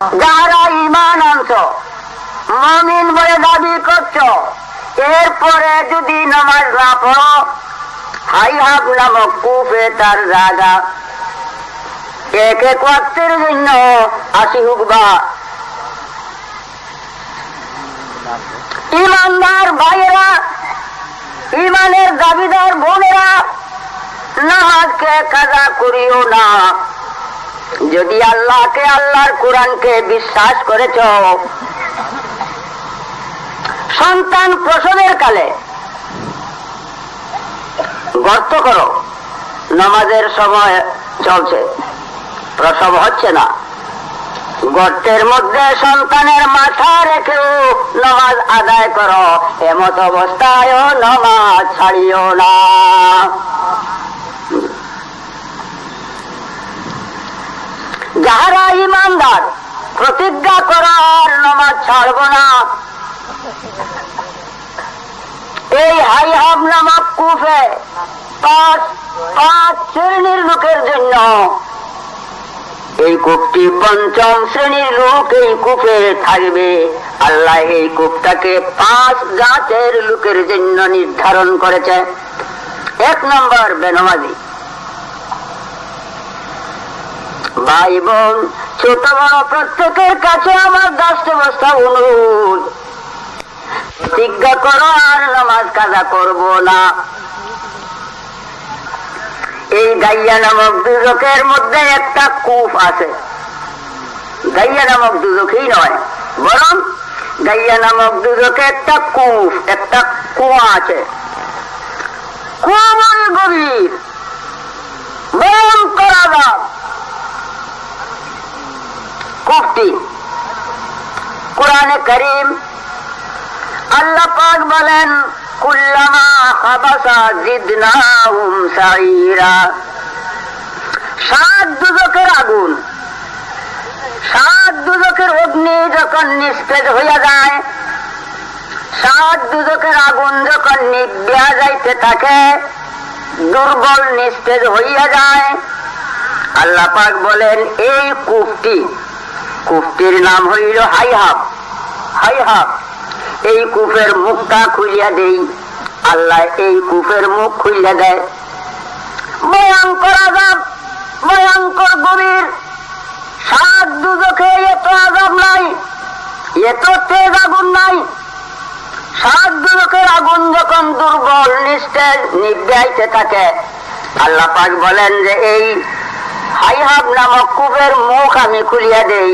যারা ইমান আনছ, মমিন বলে দাবি করছ, এরপরে যদি নামাজ না পড়ো হাই হাব নামক কুফে তার জায়গা এক এক ওয়াক্তের জন্য আসি হুক বা ইমানদার ভাইয়েরা, ইমানের দাবিদার বোনেরা, নামাজকে কাজা করিও না। যদি আল্লাহকে, আল্লাহর কোরআনকে বিশ্বাস করেছ, সন্তান প্রসবের কালে গর্ত করো, নামাজের সময় চলছে, প্রসব হচ্ছে না। গর্তের মধ্যে সন্তানের মাথা রেখেও নামাজ আদায় করো, এমত অবস্থায় নামাজ ছাড়িও না। ইমানদার। প্রতিজ্ঞা করার নমাজ ছাড়ব না। এই হাই হাব নামক কুফে পাঁচ পাঁচ শ্রেণির লোকের জন্য। এই কূপটি পঞ্চম শ্রেণির লোক এই কূপে থাকবে। আল্লাহ এই কূপটাকে পাঁচ জাতের লোকের জন্য নির্ধারণ করেছে। এক নম্বর বেনমাজি। ভাই বোন ছোট বড় প্রত্যেকের কাছে আমার বস্তা অনুরোধ। প্রতিজ্ঞা করো, আর নামাজ কাজা করব না। এই গাইয়া নামক দুজকের মধ্যে একটা কূপ আছে। গাইয়া নামক দুজকেই নয়, বরং গাইয়া নামক দুজকে একটা কূপ একটা কুয়া আছে কুয়া বড় গভীর ভয়ঙ্কর আঘাত কুফটি কোরআনে করিম। আল্লাহ পাক বলেন সাত আগুন। সাত দুজকের অগ্নি যখন নিস্তেজ হইয়া যায়, সাত দুজকের আগুন যখন নিবিয়া যাইতে থাকে, দুর্বল নিস্তেজ হইয়া যায়। আল্লাহ পাক বলেন, এই কূপটি কূপটির নাম হইল হাইহাব। হাইহাব, এই কূপের মুখটা খুলিয়া দেই। আল্লাহ এই কূপের মুখ খুলিয়া দেয়। ভয়ঙ্কর আজাব ভয়ঙ্কর গভীর সাত দুজকে এত আজাব নাই, এত তেজ আগুন নাই। সাত দুজকের আগুন যখন দুর্বল, নিস্তেজ নির্দাইতে থাকে, আল্লাহ পাক বলেন যে এই হাইহাব নামক কূপের মুখ আমি খুলিয়া দেই।